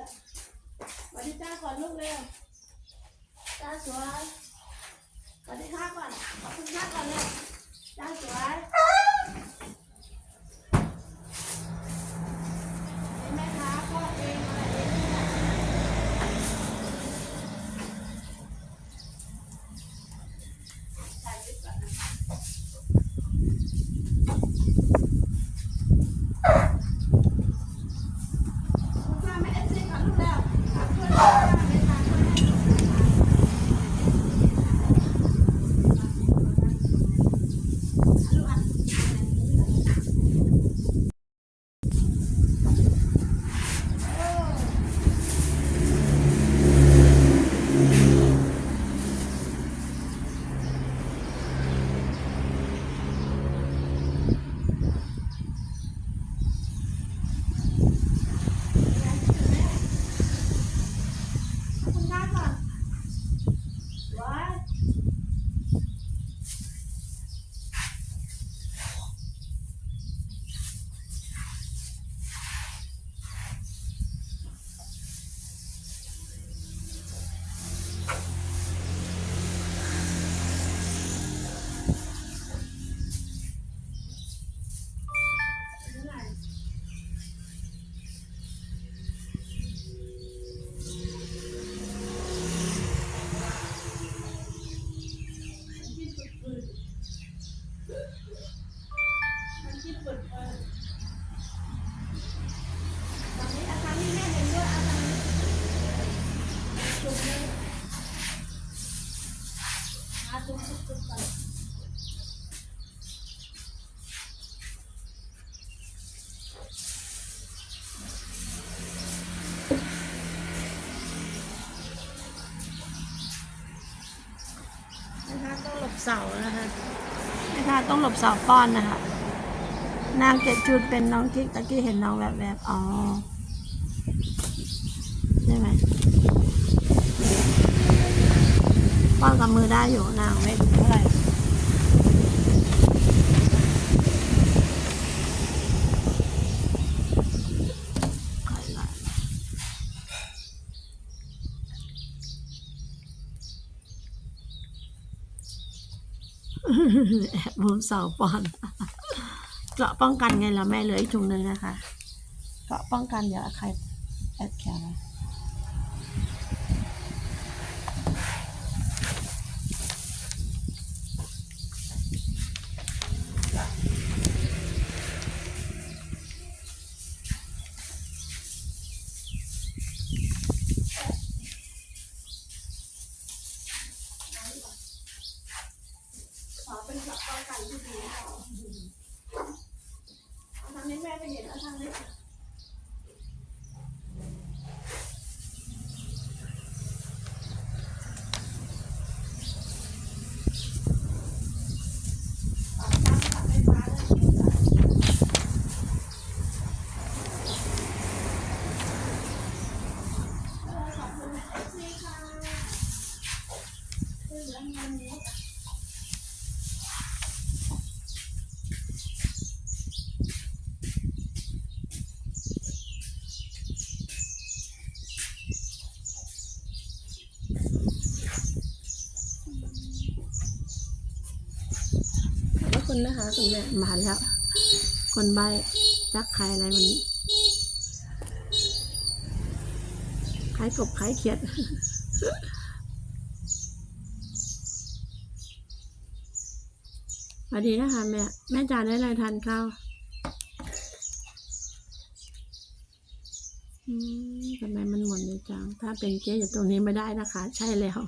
แล้วสวัสดีจ้าก่อนลูกเร็วจ้าสวยสวัสดีค่ะก่อนขอบคุณค่ะก่อนเลยจ้าสวยเห็นไหมคะพ่อเองอะไรเองเนี่ยถ่ายคลิปก่อนนะ คุณป้าไม่เอฟซีก่อนลูกแล้วฝากช่วยป้าเมตตาช่วยให้ลูกอะขอบคุณค่ะก่อนว้ายเท่าไหร่ ที่ฝึกปืนมันที่ฝึกปืนตอนนี้อาจารย์นี่แม่เห็นด้วยอาจารย์จุกเลยอาจุกจุกจุกก่อ นะคะต้องหลบเสานะคะนะคะต้องหลบเสาป้อนนะคะ นางเกดจุดเป็นน้องกิ๊กตะกี้เห็นน้องแบบแบบๆอ๋อใช่ไหมป้อน กับมือได้อยู่นางไม่เท่าไหร่ค่อยไล่แอบมุมเสาปอนเกราะป้องกันไงล่ะแม่เหลืออีกถุงหนึ่งนะคะ เกราะป้องกันเดี๋ยวใครแอดแคร์ เป็นเกราะป้องกันที่ดีค่ะเอาทางนี้แม่ไปเห็นเอาทางนี้ขอบพระคุ ณนะคะคุณแม่มาแล้ว คนใบจักใครอะไรวันนี้ขายกบขายเขียดสวัสดีนะคะแม่ แม่จ๋าได้อะไรทานข้าวทำไมมันหมุนเลยจัง ถ้าเป็นเก๊อยู่ตรงนี้ไม่ได้นะคะ ใช่แล้ว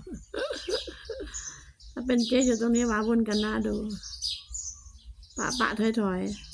ถ้าเป็นเก๊อยู่ตรงนี้ว้าวุ่นกันหน้าดู ปะปะถอยถอยๆ